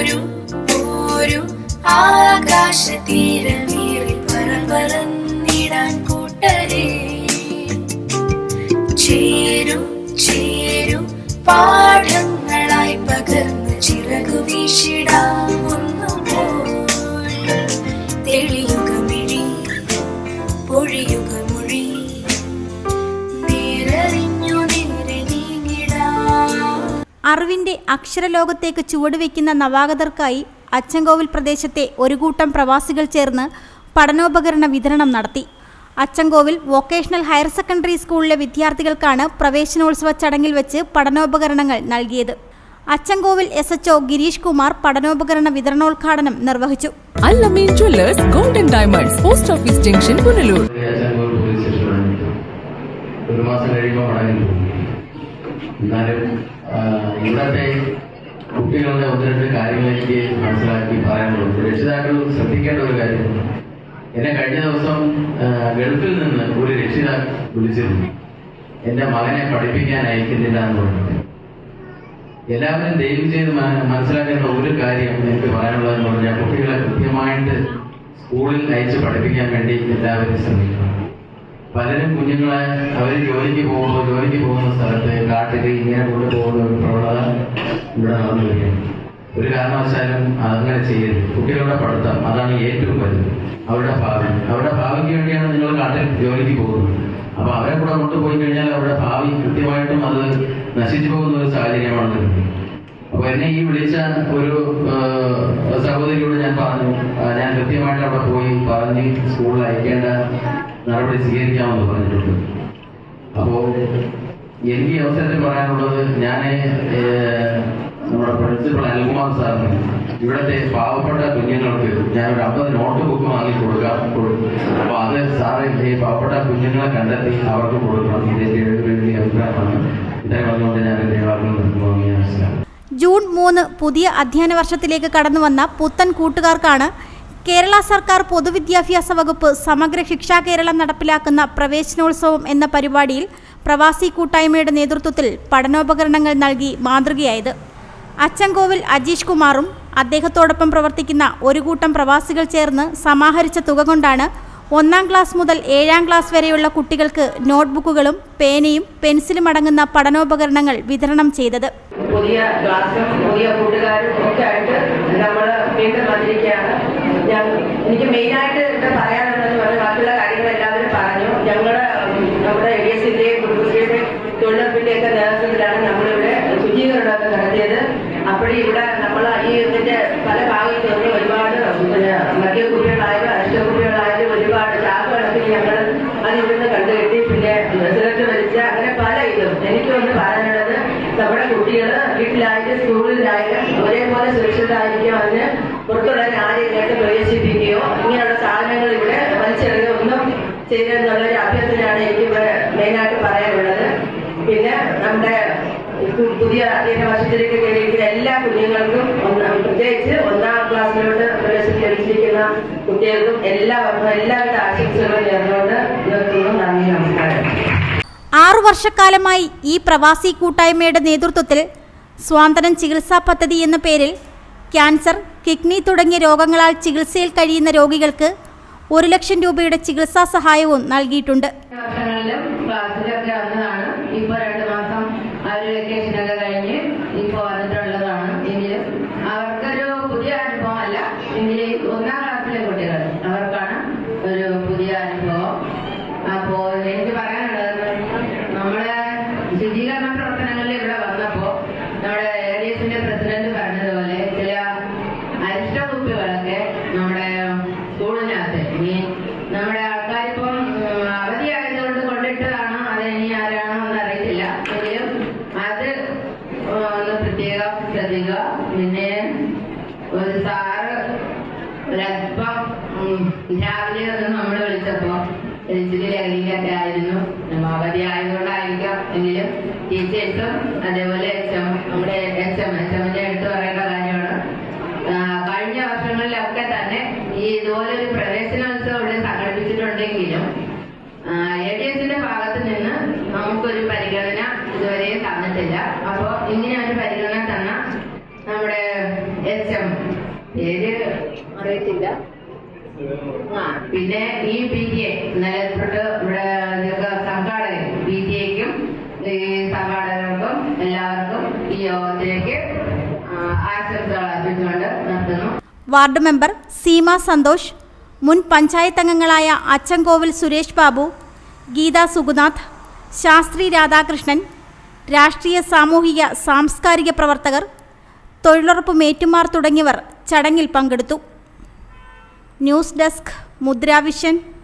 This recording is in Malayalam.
പോരു പോരു ആകാശതീരമീറി പറന്നിടാൻ കൂട്ടരേ. ചേരും ചേരും പാഠങ്ങളായി പകർന്ന് ചിറകു വീശിടാമൊന്നുപോൽ അറിവിന്റെ അക്ഷരലോകത്തേക്ക് ചുവടുവെക്കുന്ന നവാഗതർക്കായി അച്ചൻകോവിൽ പ്രദേശത്തെ ഒരു കൂട്ടം പ്രവാസികൾ ചേർന്ന് പഠനോപകരണ വിതരണം നടത്തി. അച്ചൻകോവിൽ വൊക്കേഷണൽ ഹയർ സെക്കൻഡറി സ്കൂളിലെ വിദ്യാർത്ഥികൾക്കാണ് പ്രവേശനോത്സവ ചടങ്ങിൽ വെച്ച് പഠനോപകരണങ്ങൾ നൽകിയത്. അച്ചൻകോവിൽ എസ് എച്ച് ഗിരീഷ് കുമാർ പഠനോപകരണ വിതരണോദ്ഘാടനം നിർവഹിച്ചു. Allameen jewellers golden diamonds post office junction Punalur. ഒരു മാസം കഴിയുമ്പോൾ മടങ്ങി പോകും എന്നാലും ഇന്നത്തെ കുട്ടികളുടെ ഒന്ന് രണ്ട് കാര്യങ്ങൾ എനിക്ക് മനസ്സിലാക്കി പറയാനുള്ളത് രക്ഷിതാക്കൾ ശ്രദ്ധിക്കേണ്ട ഒരു കാര്യമാണ് എന്നെ കഴിഞ്ഞ ദിവസം ഗൾഫിൽ നിന്ന് ഒരു രക്ഷിതാക്കൾ വിളിച്ചിരുന്നു. എന്റെ മകനെ പഠിപ്പിക്കാൻ അയക്കുന്നില്ല എന്ന് പറഞ്ഞിട്ട്. എല്ലാവരും ദൈവം ചെയ്ത് മനസ്സിലാക്കേണ്ട ഒരു കാര്യം എനിക്ക് പറയാനുള്ളതെന്ന് പറഞ്ഞാൽ കുട്ടികളെ കൃത്യമായിട്ട് സ്കൂളിൽ അയച്ച് പഠിപ്പിക്കാൻ വേണ്ടി എല്ലാവരും ശ്രമിക്കണം. പലരും കുഞ്ഞുങ്ങളെ അവർ ജോലിക്ക് പോകുമ്പോൾ ജോലിക്ക് പോകുന്ന സ്ഥലത്ത് കാട്ടിൽ ഇങ്ങനെ കൊണ്ടുപോകുന്ന ഒരു പ്രവണത ഇവിടെ നടന്നു വരികയാണ് ഒരു കാരണവശാലും അതങ്ങനെ ചെയ്യരുത്. കുട്ടികളുടെ പഠിത്തം അതാണ് ഏറ്റവും വലുത്. അവരുടെ ഭാവി. അവരുടെ ഭാവിക്ക് വേണ്ടിയാണ് നിങ്ങൾ കാട്ടിൽ ജോലിക്ക് പോകുന്നത്. അപ്പൊ അവരെ കൂടെ കൊണ്ടുപോയി കഴിഞ്ഞാൽ അവരുടെ ഭാവി കൃത്യമായിട്ടും അത് നശിച്ചു പോകുന്ന ഒരു സാഹചര്യമാണ് നിൽക്കുന്നത് അപ്പൊ എന്നെ ഈ വിളിച്ച ഒരു സഹോദരിയോട് ഞാൻ പറഞ്ഞു. ഞാൻ കൃത്യമായിട്ട് അവിടെ പോയി പറഞ്ഞ് സ്കൂളിൽ അയക്കേണ്ട നടപടി സ്വീകരിക്കാമെന്ന് പറഞ്ഞിട്ടുണ്ട്. അപ്പോ എനിക്ക് അവസരത്തിൽ പറയാനുള്ളത് ഞാൻ നമ്മുടെ പ്രിൻസിപ്പൾ അനിൽകുമാർ സാറിന് ഇവിടുത്തെ പാവപ്പെട്ട കുഞ്ഞുങ്ങൾക്ക് ഞാൻ ഒരു അമ്പത് നോട്ട് ബുക്ക് വാങ്ങി കൊടുക്കാം. അപ്പൊ അത് സാറ് ഈ പാവപ്പെട്ട കുഞ്ഞുങ്ങളെ കണ്ടെത്തി അവർക്ക് കൊടുക്കണം. ഇതിന്റെ വേണ്ടി അഭിപ്രായമാണ്. ഇത്രയും പറഞ്ഞുകൊണ്ട് ഞാൻ എന്റെ വാക്കുകൾ ജൂൺ മൂന്ന് പുതിയ അധ്യയന വർഷത്തിലേക്ക് കടന്നു വന്ന പുത്തൻ കൂട്ടുകാർക്കാണ് കേരള സർക്കാർ പൊതുവിദ്യാഭ്യാസ വകുപ്പ് സമഗ്ര ശിക്ഷാ കേരളം നടപ്പിലാക്കുന്ന പ്രവേശനോത്സവം എന്ന പരിപാടിയിൽ പ്രവാസി കൂട്ടായ്മയുടെ നേതൃത്വത്തിൽ പഠനോപകരണങ്ങൾ നൽകി മാതൃകയായത്. അച്ചൻകോവിൽ അജീഷ് കുമാറും അദ്ദേഹത്തോടൊപ്പം പ്രവർത്തിക്കുന്ന ഒരു കൂട്ടം പ്രവാസികൾ ചേർന്ന് സമാഹരിച്ച തുക കൊണ്ടാണ് ഒന്നാം ക്ലാസ് മുതൽ ഏഴാം ക്ലാസ് വരെയുള്ള കുട്ടികൾക്ക് നോട്ട്ബുക്കുകളും പേനയും പെൻസിലും അടങ്ങുന്ന പഠനോപകരണങ്ങൾ വിതരണം ചെയ്തത്. പുതിയ ക്ലാസ്സും പുതിയ കൂട്ടുകാരും ഒക്കെ ആയിട്ട് നമ്മൾ വീണ്ടും വന്നിരിക്കുകയാണ്. ഞാൻ എനിക്ക് മെയിനായിട്ട് ഇവിടെ പറയാനുള്ളത് പറഞ്ഞ ബാക്കിയുള്ള കാര്യങ്ങൾ എല്ലാവരും പറഞ്ഞു. ഞങ്ങളുടെ നമ്മുടെ എ എസ് സിന്റെയും കുടുംബശ്രീയുടെ തൊഴിലുറപ്പിന്റെ ഒക്കെ നേതൃത്വത്തിലാണ് നമ്മളിവിടെ ശുചീകരണമൊക്കെ നടത്തിയത്. അപ്പോഴും ഇവിടെ നമ്മൾ ഈ ഇതിന്റെ പല ഭാഗത്തു നിന്ന് ഒരുപാട് പിന്നെ മദ്യ കുട്ടികളായാലും അരിഷ്ട കുട്ടികളായാലും ഒരുപാട് ചാക്ക് കണക്കിന് ഞങ്ങൾ അത് ഇവിടുന്ന് കണ്ടുകെട്ടി പിന്നെ സിഗരറ്റ് വലിച്ച അങ്ങനെ പല ഇതും എനിക്ക് ഒന്ന് പറയാനുള്ളത് നമ്മുടെ കുട്ടികൾ വീട്ടിലായാലും സ്കൂളിലായാലും സുരക്ഷിതരായിരിക്കും അതിന് പുറത്തുള്ള ആരെങ്കിലും പ്രവേശിപ്പിക്കുകയോ ഇങ്ങനെയുള്ള സാധനങ്ങൾ ഇവിടെ വലിച്ചെറിയോ ഒന്നും ചെയ്തെന്നുള്ളൊരു അഭ്യർത്ഥനയാണ് എനിക്ക് ഇവിടെ മെയിനായിട്ട് പറയാനുള്ളത്. പിന്നെ നമ്മുടെ പുതിയ അധ്യയന വർഷത്തിലേക്ക് കയറിയിരിക്കുന്ന എല്ലാ കുഞ്ഞുങ്ങൾക്കും ഒന്നാം പ്രത്യേകിച്ച് ഒന്നാം ക്ലാസ്സിലോട്ട് പ്രവേശിച്ചിരിക്കുന്ന കുട്ടികൾക്കും എല്ലാവർക്കും എല്ലാവിധ ആശംസകളും നേർന്നുകൊണ്ട് നിർത്തുന്നു. നന്ദി നമസ്കാരം. ആറു വർഷക്കാലമായി ഈ പ്രവാസി കൂട്ടായ്മയുടെ നേതൃത്വത്തിൽ സ്വാന്തനം ചികിത്സാ പദ്ധതി എന്ന പേരിൽ ക്യാൻസർ കിഡ്നി തുടങ്ങിയ രോഗങ്ങളാൽ ചികിത്സയിൽ കഴിയുന്ന രോഗികൾക്ക് ഒരു ലക്ഷം രൂപയുടെ ചികിത്സാ സഹായവും നൽകിയിട്ടുണ്ട്. അവർക്കൊരു പുതിയ അനുഭവമല്ല. എങ്കിലും ഒന്നാം ക്ലാസ്സിലെ കുട്ടികൾ അവർക്കാണ് ഒരു പുതിയ അനുഭവം അപ്പോ എനിക്ക് പറയാനുള്ളത് നമ്മുടെ ശുചീകരണ പ്രവർത്തനങ്ങളിൽ ഇവിടെ വന്നപ്പോ നമ്മുടെ ഏരിയസിന്റെ പ്രസിഡന്റ് പറഞ്ഞതുപോലെ ചില അരിഷ്ട കുപ്പികളൊക്കെ നമ്മുടെ സ്കൂളിനകത്ത് ഇനി നമ്മുടെ ആൾക്കാരിപ്പം ഉം, അവധിയായതുകൊണ്ട് കൊണ്ടിട്ടതാണോ അത് ഇനി ആരാണോ എന്ന് അറിയത്തില്ല എങ്കിലും അത് ഒന്ന് പ്രത്യേകം ശ്രദ്ധിക്കുക പിന്നെ ഒരു സാറ് ഒരല്പം ഉം, രാവിലെ ഒന്ന് നമ്മൾ വിളിച്ചപ്പോ ഇച്ചിരി ലഹരിയിലൊക്കെ ആയിരുന്നു അവധി ആയതുകൊണ്ടായിരിക്കാം എങ്കിലും ടീച്ചേഴ്സും അതേപോലെ എച്ച് എം നമ്മുടെ എച്ച് എം എച്ച് എമ്മിന്റെ എടുത്തു പറയേണ്ട കാര്യമാണ്. കഴിഞ്ഞ വർഷങ്ങളിലൊക്കെ തന്നെ ഈ ഇതുപോലെ ഒരു പ്രവേശനോത്സവം ഇവിടെ സംഘടിപ്പിച്ചിട്ടുണ്ടെങ്കിലും എ ഡി എസിന്റെ ഭാഗത്ത് നിന്ന് നമുക്കൊരു പരിഗണന ഇതുവരെ തന്നിട്ടില്ല. അപ്പോൾ ഇങ്ങനെ ഒരു പരിഗണന തന്ന നമ്മുടെ എച്ച് എം. പേര് അറിയത്തില്ല. പിന്നെ ഈ പി ടി എ ഇന്നലെ ഇവിടെ സംഘാടകൻ പി ടി എക്കും ഈ സംഘാടകർക്കും എല്ലാവർക്കും ഈ യോഗത്തിലേക്ക് ആശംസകൾ അർപ്പിച്ചുകൊണ്ട് വാർഡ് മെമ്പർ സീമ സന്തോഷ് മുൻ പഞ്ചായത്ത് അംഗങ്ങളായ അച്ചൻകോവിൽ സുരേഷ് ബാബു ഗീത സുഗുനാഥ് ശാസ്ത്രി രാധാകൃഷ്ണൻ രാഷ്ട്രീയ സാമൂഹിക സാംസ്കാരിക പ്രവർത്തകർ തൊഴിലുറപ്പ് മേറ്റുമാർ തുടങ്ങിയവർ ചടങ്ങിൽ പങ്കെടുത്തു. News desk Mudra Vision